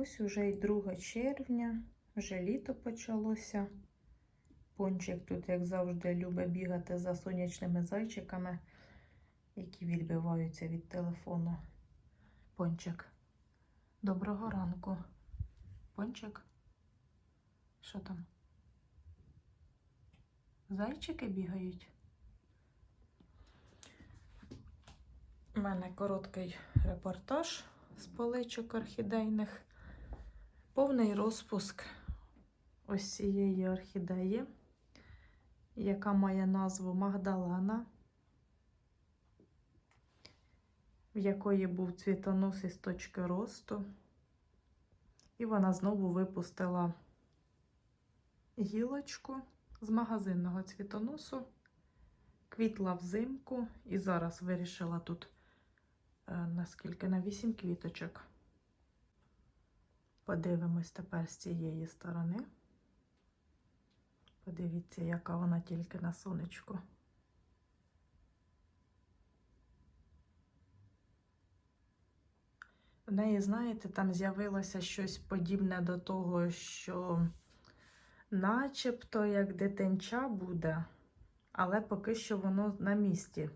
Ось уже й 2 червня, вже літо почалося. Пончик тут, як завжди, любить бігати за сонячними зайчиками, які відбиваються від телефону. Пончик. Доброго ранку. Пончик. Що там? Зайчики бігають. У мене короткий репортаж з поличок орхідейних. Повний розпуск ось цієї орхідеї, яка має назву Магдалена, в якої був цвітонос із точки росту. І вона знову випустила гілочку з магазинного цвітоносу, квітла взимку, і зараз вирішила тут е, наскільки на 8 квіточок. Подивимось тепер з цієї сторони. Подивіться, яка вона тільки на сонечку. В неї, знаєте, там з'явилося щось подібне до того, що начебто як дитинча буде, але поки що воно на місці.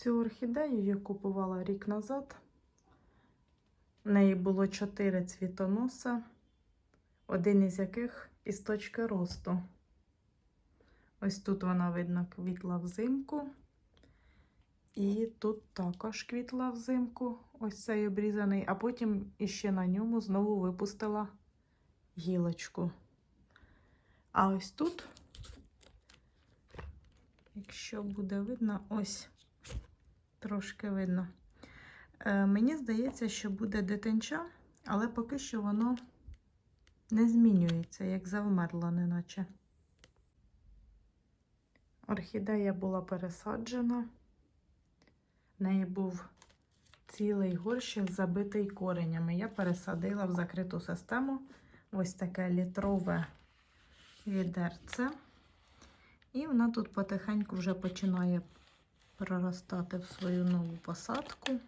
Цю орхідею я купувала рік назад. В неї було чотири цвітоноса, один із яких із точки росту. Ось тут вона, видно, квітла взимку. І тут також квітла взимку, ось цей обрізаний, а потім іще на ньому знову випустила гілочку. А ось тут, якщо буде видно, ось трошки видно. Е, мені здається, що буде дитинча, але поки що воно не змінюється, як завмерло, неначе. Орхідея була пересаджена. В неї був цілий горщик забитий коренями. Я пересадила в закриту систему ось таке літрове відерце. І вона тут потихеньку вже починає проростати в свою нову посадку.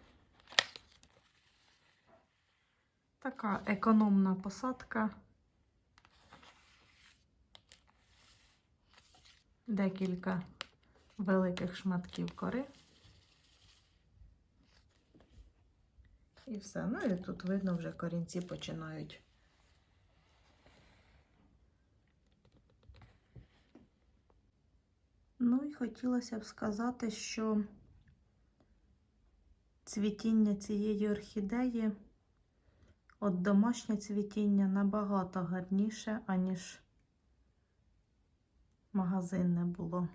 Така економна посадка. Декілька великих шматків кори. І все. Ну і тут видно, вже корінці починають. Ну і хотілося б сказати, що цвітіння цієї орхідеї, от домашнє цвітіння набагато гарніше, аніж магазинне було.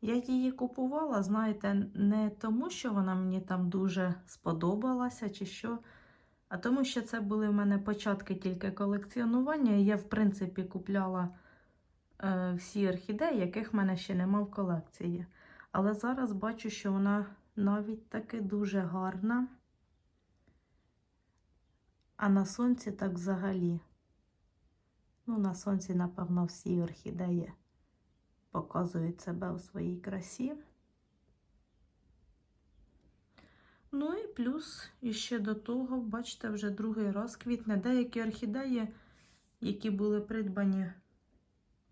Я її купувала, знаєте, не тому, що вона мені там дуже сподобалася, чи що, а тому, що це були в мене початки тільки колекціонування, і я, в принципі, купляла всі орхідеї, яких в мене ще нема в колекції. Але зараз бачу, що вона навіть таки дуже гарна. А на сонці так взагалі. Ну, на сонці, напевно, всі орхідеї показують себе у своїй красі. Ну і плюс іще до того, бачите, вже другий раз квітне. Деякі орхідеї, які були придбані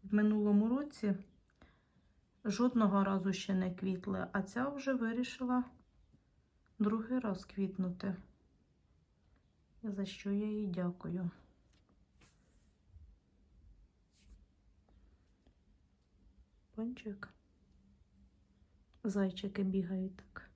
в минулому році, жодного разу ще не квітли, а ця вже вирішила другий раз квітнути. За що я їй дякую. Пончик. Зайчики бігають так.